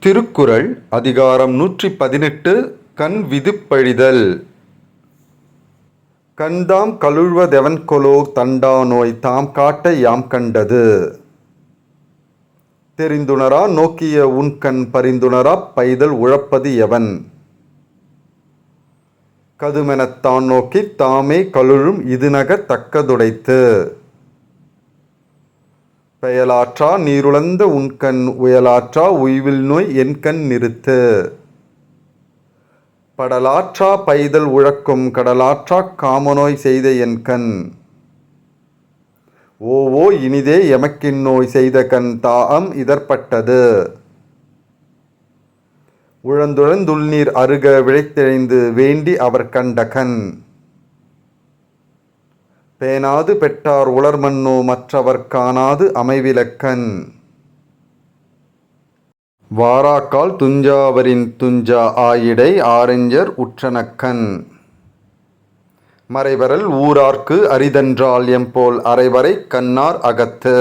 திருக்குறள் அதிகாரம் நூற்றி பதினெட்டு கண் விதுப்பழிதல். கண்தாம் கழுழ்வதெவன்கொலோ தண்டா நோய் தாம் காட்ட யாம் கண்டது. தெரிந்துணரா நோக்கிய உன்கண் பரிந்துணராப் பைதல் உழப்பது எவன்? கதுமெனத்தான் நோக்கித் தாமே கழுழும் இதுநக தக்கதுடைத்து. பெயலாற்றா நீருளந்த உன்கண் உயலாற்றா உய்வில் நோய் என்கண் நிறுத்து. படலாற்றா பைதல் உழக்கும் கடலாற்றாக் காமநோய் செய்த என்கண் ஓவோ இனிதே எமக்கின்னோய் செய்த கண் தாகம் இதற்பட்டது. உழந்துழந்துள்நீர் அருக விழைத்தெழிந்து வேண்டி அவர் கண்ட கண். பேணாது பெற்றார் உளர்மன்னோ மற்றவர் காணாது அமைவிலக்கன். வாராக்கால் துஞ்சாவரின் துஞ்சா ஆயிடை ஆரஞ்சர் உற்றனக்கன். மறைவரல் ஊரார்க்கு அரிதன்றால் எம்போல் அரைவரை கண்ணார் அகத்து.